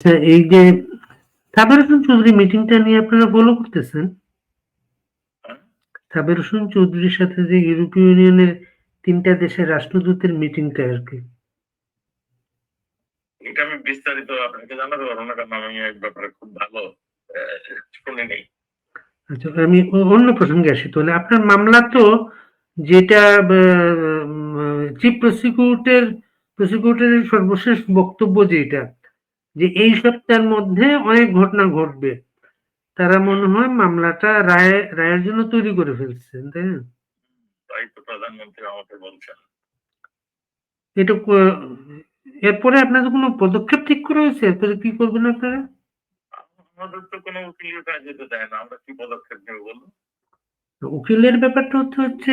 আচ্ছা, এই যে সাবের হোসেন চৌধুরী মিটিংটা নিয়ে আপনারা ফলো করতেছেন? সাবের হোসেন চৌধুরীর সাথে যে ইউরোপীয় ইউনিয়নের তিনটা দেশের রাষ্ট্রদূতের মিটিংটা আর কি। এটা আমি বিস্তারিত আপনাকে জানাতে পারব না কারণ আমি এই ব্যাপারে খুব ভালো শুনে নেই। আচ্ছা আমি অন্য প্রসঙ্গে আসি তাহলে। আপনার মামলা তো যেটা চিফ প্রসিকিউটর প্রসিকিউটরের সর্বশেষ বক্তব্য যেটা যে এই সপ্তাহের মধ্যে অনেক ঘটনা ঘটবে। তারা মনে হয় মামলাটা রায় রায়ের জন্য তৈরি করে ফেলছেন তাই না? তাই তো প্রধানমন্ত্রী আমাকে বলছেন। এটা এরপরে আপনাদের কোনো পদক্ষেপ ঠিক করা হয়েছে? এরপরে কি করবেন আপনারা? আমাদের তো কোনো উকিলের কাজ যেতে দেয় না। আমরা কি পদক্ষেপ নেব বলুন? উকিলের ব্যাপারটা হচ্ছে হচ্ছে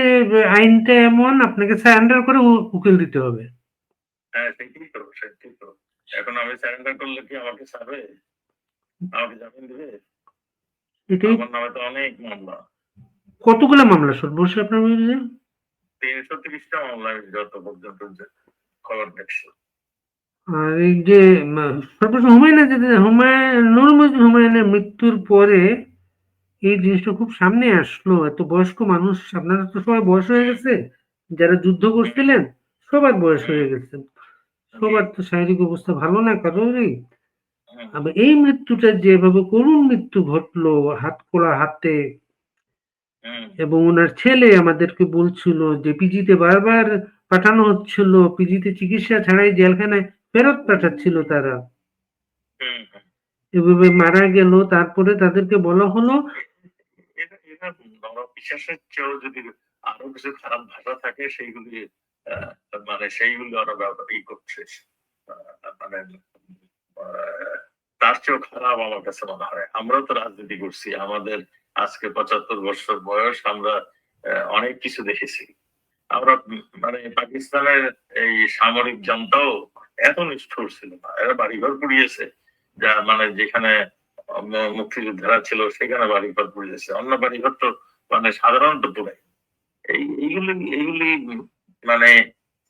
আইনটা এমন আপনাকে সারেন্ডার করে উকিল দিতে হবে। হ্যাঁ সেটাই তো সেটাই তো। এখন আমি স্যারেন্ডার করলে কি আমাকে ছাড়বে? আমাকে জামিন দেবে? আমার নামে তো অনেক মামলা। কতগুলো মামলা? সর্বশেষ আপনার বিরুদ্ধে? তিনশো তিরিশটা মামলা আমি যত পর্যন্ত খবর দেখছি। আর এই যে যে হুমায়ুন নুর মজিদ হুমায়ুনের মৃত্যুর পরে এই জিনিসটা খুব সামনে আসলো। এত বয়স্ক মানুষ আপনারা তো সবাই বয়স হয়ে গেছে। যারা যুদ্ধ করছিলেন সবার বয়স হয়ে গেছে। সবার তো শারীরিক অবস্থা ভালো না কারোরই। আবার এই মৃত্যুটা যেভাবে করুণ মৃত্যু ঘটলো হাত কোলা হাতে। এবং ওনার ছেলে আমাদেরকে বলছিল যে পিজিতে বারবার পাঠানো হচ্ছিল পিজিতে চিকিৎসা ছাড়াই জেলখানায় ফেরত পাঠাচ্ছিল তারা। হুম। এভাবে মারা গেল তারপরে তাদেরকে বলা হলো বিশ্বাসের চেয়েও যদি আরও কিছু খারাপ ভাষা থাকে সেইগুলি মানে সেইগুলি ব্যবহার ই করছে। মানে তার চেয়েও খারাপ আমার কাছে মনে হয়। আমরাও তো রাজনীতি করছি, আমাদের আজকে পঁচাত্তর বছর বয়স, আমরা অনেক কিছু দেখেছি। আমরা মানে পাকিস্তানের এই সামরিক জনতাও এত নিষ্ঠুর ছিল না। এরা বাড়িঘর পুড়িয়েছে, যা মানে যেখানে মুক্তিযোদ্ধারা ছিল, সেখানে বাড়িঘর পুড়িয়েছে। অন্য বাড়িঘর তো মানে সাধারণত পুরাই এই, এইগুলি এইগুলি মানে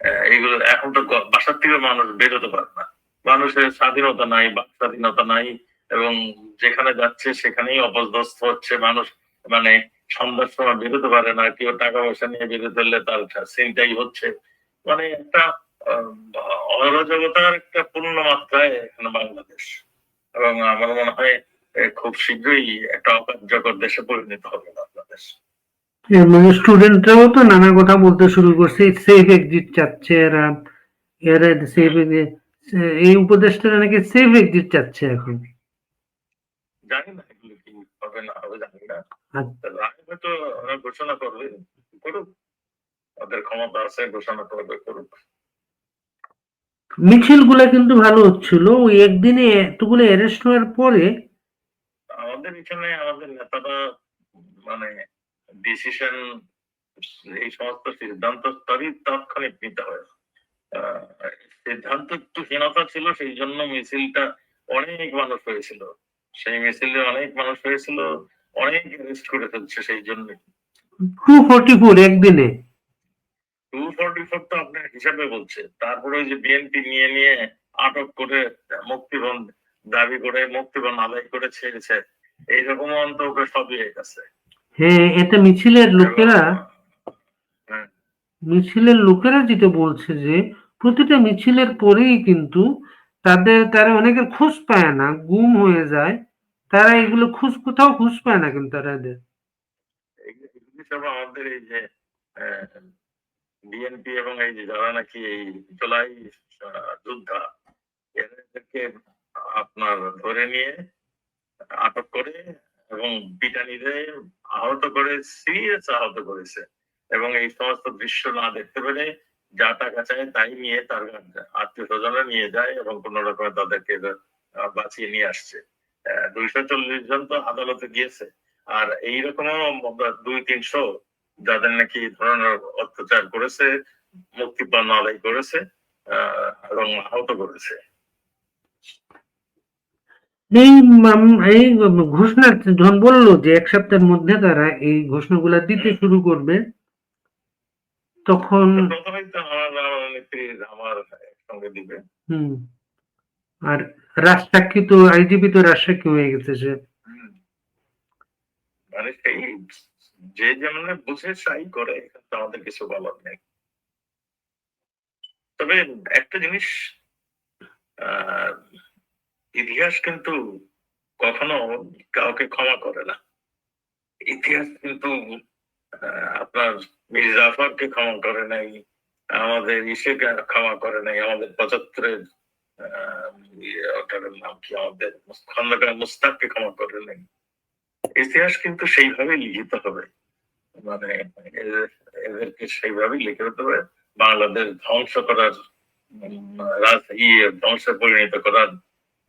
আহ, এইগুলো এখন তো বাসার থেকে মানুষ বেরোতে পারে না। মানুষের স্বাধীনতা নাই স্বাধীনতা নাই এবং যেখানে যাচ্ছে সেখানেই অপদস্থ হচ্ছে মানুষ। মানে সন্ধ্যার সময় বেরোতে পারে না কেউ টাকা পয়সা নিয়ে বেরোতে হলে তার চিন্তাই হচ্ছে। মানে একটা অরাজকতার একটা পূর্ণ মাত্রায় এখানে বাংলাদেশ। এবং আমার মনে হয় খুব শীঘ্রই একটা অকার্যকর দেশে পরিণত হবে। মানে স্টুডেন্টরাও তো নানা কথা বলতে শুরু করছে। সেফ এক্সিট চাচ্ছে এরা। এরা সেফ এই উপদেশটা নাকি সেফ এক্সিট চাচ্ছে এখন। জানি না এগুলো কি হবে না হবে জানি না। আচ্ছা। রায় ওরা ঘোষণা করবে করুক। ওদের ক্ষমতা আছে ঘোষণা করবে করুক। মিছিলগুলা কিন্তু ভালো হচ্ছিল। ওই একদিনে এতগুলো অ্যারেস্ট হওয়ার পরে আমাদের এখানে আমাদের নেতারা মানে ডিসিশন এই সমস্ত সিদ্ধান্ত স্তরই তাৎক্ষণিক নিতে হয়। সিদ্ধান্ত একটু হীনতা ছিল সেই জন্য মিছিলটা অনেক মানুষ হয়েছিল। সেই মিছিলে অনেক মানুষ হয়েছিল অনেক অ্যারেস্ট করে ফেলছে সেই জন্য। টু ফোর্টি ফোর একদিনে। টু ফর্টি ফোর তো আপনার হিসাবে বলছে। তারপরে ওই যে বিএনপি নিয়ে নিয়ে আটক করে মুক্তিবন দাবি করে মুক্তিবন আদায় করে ছেড়েছে। এইরকম অন্তকে সবই হয়ে গেছে। হ্যাঁ এটা মিছিলের লোকেরা হ্যাঁ, মিছিলের লোকেরা যেটা বলছে যে প্রতিটা মিছিলের পরেই কিন্তু তাদের তারা খোঁজ পায় না গুম হয়ে যায়। তারা এগুলো খোঁজ কোথাও খোঁজ পায় না কিন্তু তারা এদের। সব আমাদের এই যে বিএনপি এবং এই যে যারা নাকি এই জুলাই যোদ্ধা এদেরকে আপনার ধরে নিয়ে আটক করে এবং পিটানিতে আহত করে, সিরিয়াস আহত করেছে। এবং এই সমস্ত দৃশ্য না দেখতে পেলে যা টাকা চায় তাই নিয়ে তার আত্মীয় স্বজনরা নিয়ে যায় এবং কোন রকমে তাদেরকে বাঁচিয়ে নিয়ে আসছে। দুইশো চল্লিশ জন তো আদালতে গিয়েছে। আর এইরকমও দুই, তিনশো যাদের নাকি ধরনের অত্যাচার করেছে, মুক্তিপণ আদায় করেছে এবং আহত করেছে। এই এই ঘোষণা যখন বলল যে এক সপ্তাহের মধ্যে তারা এই ঘোষণাগুলা দিতে শুরু করবে। তখন আর রাজসাক্ষী তো আইজিপি তো রাজসাক্ষী হয়ে গেছে সে। মানে সেই যে যেমন বুঝে সাই করে তো আমাদের কিছু বলার নেই। তবে একটা জিনিস আহ, ইতিহাস কিন্তু কখনো কাউকে ক্ষমা করে না। ইতিহাস কিন্তু আপনার মীর ক্ষমা করে নাই আমাদের ইসেকে ক্ষমা করে নাই আমাদের পঁচাত্তরের ইয়ে, নাম কি? আমাদের খন্দকার মুস্তাককে ক্ষমা করে নাই। ইতিহাস কিন্তু সেইভাবে লিখিত হবে। মানে এদের- এদেরকে সেইভাবেই লিখিত হবে। বাংলাদেশ ধ্বংস করার রাজ- ইয়ে ধ্বংসে পরিণত করার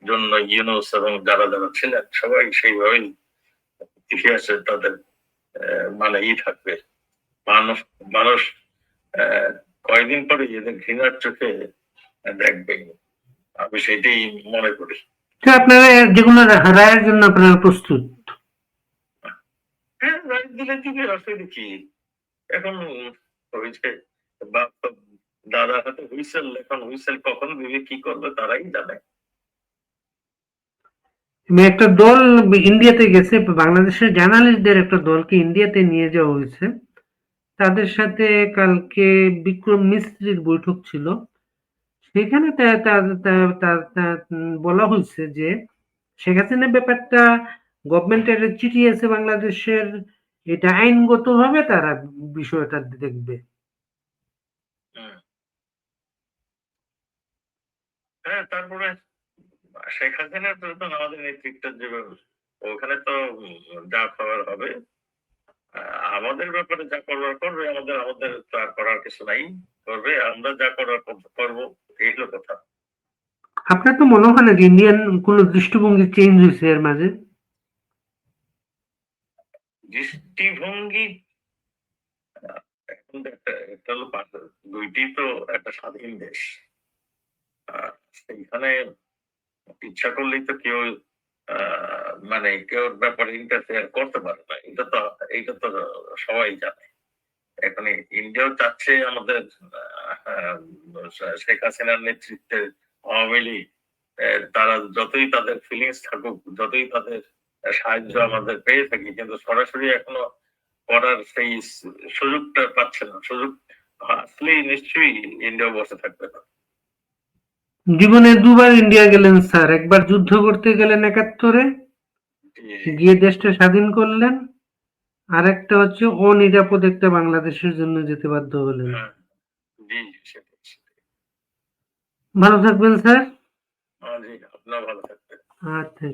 জন্য ইউনুস এবং যারা যারা ছিলেন সবাই সেইভাবেই ইতিহাসে তাদের মানে ই থাকবে। মানুষ মানুষ কয়েকদিন পরে এদের ঘৃণার চোখে দেখবে। আমি সেটাই মনে করি। আপনারা যে কোনো রায়ের জন্য আপনারা প্রস্তুত? হ্যাঁ রাইট দিলে দিবে অসুবিধা কি এখন হয়েছে বাপ তো হাতে হুইসেল এখন হুইসেল কখন দিবে কি করবে তারাই জানে। একটা দল ইন্ডিয়াতে গেছে, বাংলাদেশের জার্নালিস্টদের একটা দলকে ইন্ডিয়াতে নিয়ে যাওয়া হয়েছে। তাদের সাথে কালকে বিক্রম মিস্ত্রির বৈঠক ছিল। সেখানে বলা হয়েছে যে শেখ হাসিনার ব্যাপারটা গভর্নমেন্টের চিঠি আছে বাংলাদেশের। এটা আইনগতভাবে তারা বিষয়টা দেখবে। হ্যাঁ তারপরে শেখ হাসিনার প্রধান আমাদের নেতৃত্বের যে ওখানে তো যা খবর হবে আমাদের ব্যাপারে যা করবার করবে আমাদের আমাদের তো আর করার কিছু নাই করবে আমরা যা করার করব এই হলো কথা। আপনার তো মনে হয় না যে ইন্ডিয়ান কোন দৃষ্টিভঙ্গি চেঞ্জ হয়েছে এর মাঝে? দৃষ্টিভঙ্গি এখন একটা হলো দুইটি তো একটা স্বাধীন দেশ। সেইখানে ইচ্ছা করলেই তো কেউ মানে কেউ ব্যাপারে ইন্টারফেয়ার করতে পারে না। এটা তো এটা তো সবাই জানে। এখন ইন্ডিয়াও চাচ্ছে আমাদের শেখ হাসিনার নেতৃত্বে আওয়ামী লীগ তারা যতই তাদের ফিলিংস থাকুক যতই তাদের সাহায্য আমাদের পেয়ে থাকি কিন্তু সরাসরি এখনও করার সেই সুযোগটা পাচ্ছে না। সুযোগ আসলেই নিশ্চয়ই ইন্ডিয়া বসে থাকবে না। জীবনে দুবার ইন্ডিয়া গেলেন স্যার। একবার যুদ্ধ করতে গেলেন একাত্তরে গিয়ে দেশটা স্বাধীন করলেন। আর একটা হচ্ছে অনিরাপদ একটা বাংলাদেশের জন্য যেতে বাধ্য হলেন। হ্যাঁ। ভালো থাকবেন স্যার। হ্যাঁ, আচ্ছা।